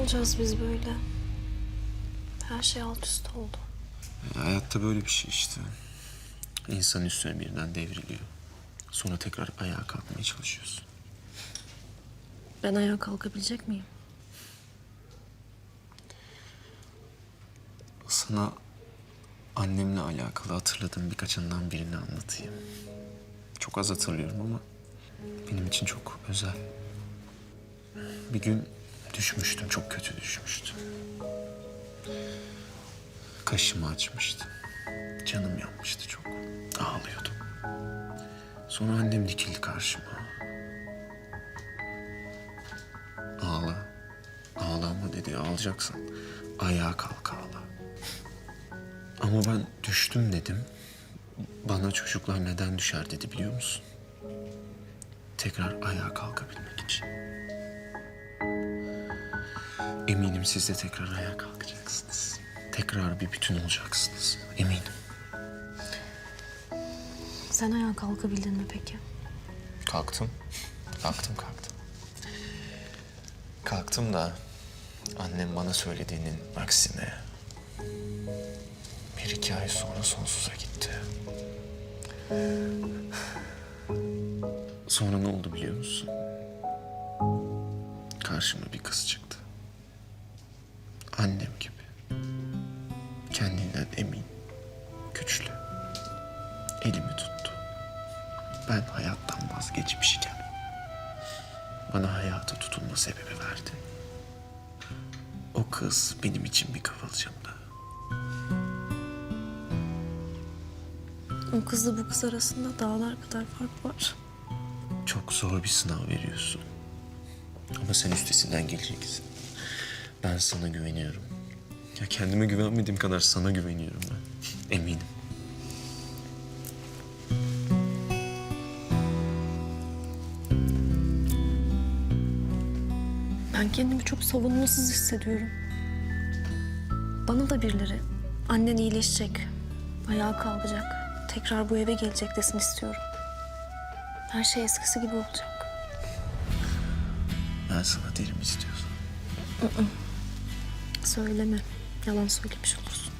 olacağız biz böyle? Her şey alt üst oldu. E, hayatta böyle bir şey işte. İnsan üstüne birden devriliyor. Sonra tekrar ayağa kalkmaya çalışıyorsun. Ben ayağa kalkabilecek miyim? Sana annemle alakalı hatırladığım birkaç anından birini anlatayım. Çok az hatırlıyorum ama benim için çok özel. Bir gün düşmüştüm, çok kötü düşmüştüm. Kaşımı açmıştım. Canım yanmıştı çok. Ağlıyordum. Sonra annem dikildi karşıma. Ağla. Ağlama dedi. Ağlayacaksın. Ayağa kalk ağla. Ama ben düştüm dedim. Bana çocuklar neden düşer dedi biliyor musun? Tekrar ayağa kalkabilmek için. Eminim siz de tekrar ayağa kalkacaksınız. Tekrar bir bütün olacaksınız. Eminim. Sen ayağa kalkabildin mi peki? Kalktım. Kalktım kalktım. Kalktım da annem bana söylediğinin aksine bir iki ay sonra sonsuza gitti. Sonra ne oldu biliyor musun? Karşıma bir kız çıktı. Annem gibi. Kendinden emin, güçlü. Elimi tuttu. Ben hayattan vazgeçmişken bana hayata tutunma sebebi verdi. O kız benim için bir kıvılcımdı. O kızla bu kız arasında dağlar kadar fark var. Çok zor bir sınav veriyorsun. Ama sen üstesinden geleceksin. Ben sana güveniyorum. Ya kendime güvenmediğim kadar sana güveniyorum ben. Eminim. Ben kendimi çok savunmasız hissediyorum. Bana da birileri annen iyileşecek, ayağa kalkacak, tekrar bu eve gelecek desin istiyorum. Her şey eskisi gibi olacak. Ben sana derim istiyorsan. Söyleme, yalan söylemiş olursun.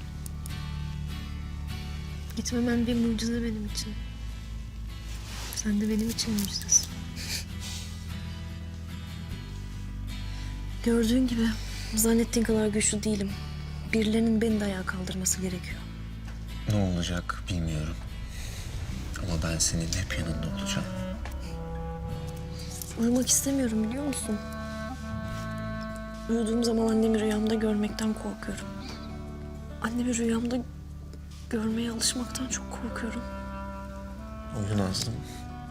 Gitmemen bir mucize benim için. Sen de benim için mucizesin. Gördüğün gibi zannettiğin kadar güçlü değilim. Birilerinin beni de ayağa kaldırması gerekiyor. Ne olacak bilmiyorum. Ama ben senin hep yanında olacağım. Uyumak istemiyorum biliyor musun? Uyuduğum zaman annemi rüyamda görmekten korkuyorum. Annemi rüyamda görmeye alışmaktan çok korkuyorum. Uyu Nazlım.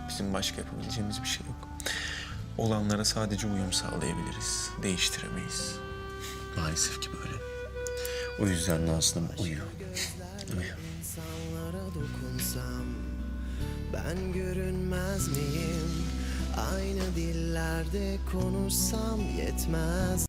Bizim başka yapabileceğimiz bir şey yok. Olanlara sadece uyum sağlayabiliriz. Değiştiremeyiz. Maalesef ki böyle. O yüzden Nazlım uyu. Uyu. İnsanlara dokunsam ben görünmez miyim? Aynı dillerde konuşsam yetmez